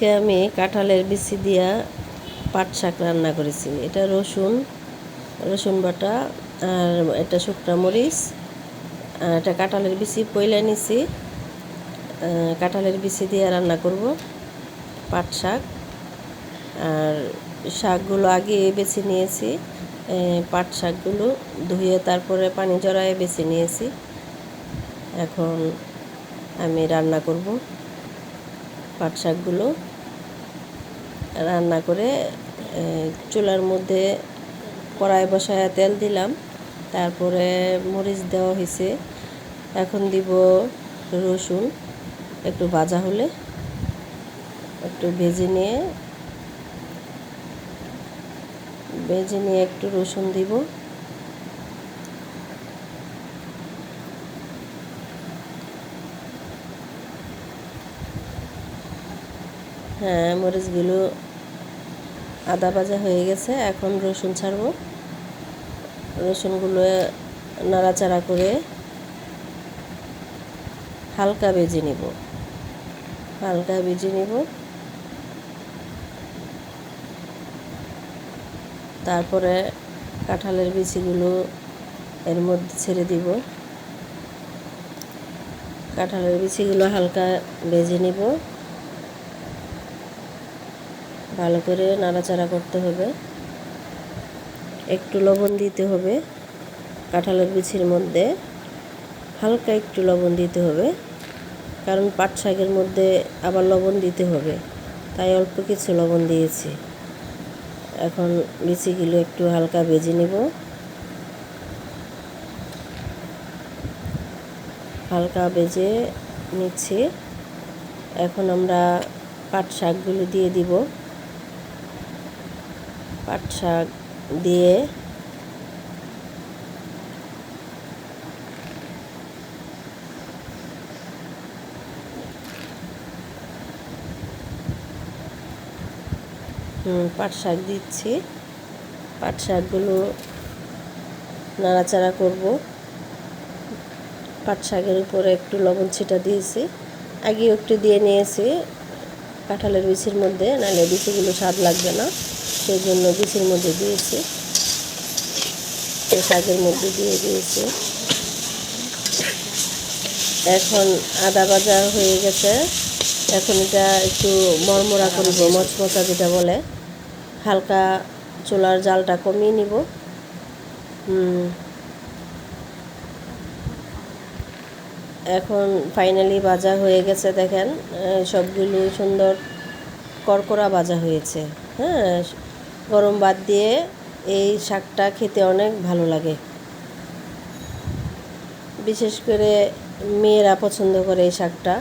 আজকে আমি কাঁঠালের বিচি দিয়া পাট শাক রান্না করেছি। এটা রসুন রসুন বাটা আর এটা শুকনা মরিচ, আর এটা কাঁঠালের বিচি পয়লা নিছি। কাঁঠালের বিচি দিয়ে রান্না করব পাট শাক। আর শাকগুলো আগে বেছে নিয়েছি পাট শাকগুলো ধুয়ে তারপরে পানি জড়ায়ে বেছে নিয়েছি। এখন আমি রান্না করব পাট শাকগুলো। রান্না করে চুলার মধ্যে কড়াই বসায় তেল দিলাম। তারপরে মরিচ দেওয়া হয়েছে। এখন দিব রসুন, একটু ভাজা হলে একটু ভেজে নিয়ে ভেজে নিয়ে একটু রসুন দিব। হ্যাঁ মরিচগুলো আদা ভাজা হয়ে গেছে, এখন রসুন ছাড়বো। রসুনগুলো নাড়াচাড়া করে হালকা ভেজে নিব। হালকা ভেজে নিব। তারপরে কাঁঠালের বিচিগুলো এর মধ্যে ছেড়ে দিব। কাঁঠালের বিচিগুলো হালকা ভেজে নিব। ভালো করে নাড়াচাড়া করতে হবে। একটু লবণ দিতে হবে কাঁঠালের বিচির মধ্যে। হালকা একটু লবণ দিতে হবে, কারণ পাট শাকের মধ্যে আবার লবণ দিতে হবে, তাই অল্প কিছু লবণ দিয়েছি। এখন বিচিগুলো একটু হালকা ভেজে নেব। হালকা ভেজে নিচ্ছি। এখন আমরা পাট শাকগুলো দিয়ে দিব। পাট শাক দিয়ে পাট শাক দিচ্ছি। পাট শাকগুলো নাড়াচাড়া করব। পাট শাকের উপরে একটু লবণ ছিটা দিয়েছি। আগে একটু দিয়ে নিয়েছি। কাঁঠালের বিচির মধ্যে, নাহলে বিচিগুলো স্বাদ লাগবে না। সেই জন্য বিচির মধ্যে দিয়েছি। শাকের মধ্যে দিয়ে দিয়েছি। এখন আদা ভাজা হয়ে গেছে। এখন এটা একটু মরমরা করিব মচমচা যেটা বলে। হালকা চুলার জালটা কমিয়ে নিব। এখন ফাইনালি বাজা হয়ে গেছে, দেখেন সবগুলো সুন্দর করকরা বাজা হয়েছে হ্যাঁ গরম বাদ দিয়ে এই শাকটা খেতে অনেক ভালো লাগে। বিশেষ করে মেয়েরা পছন্দ করে এই শাকটা।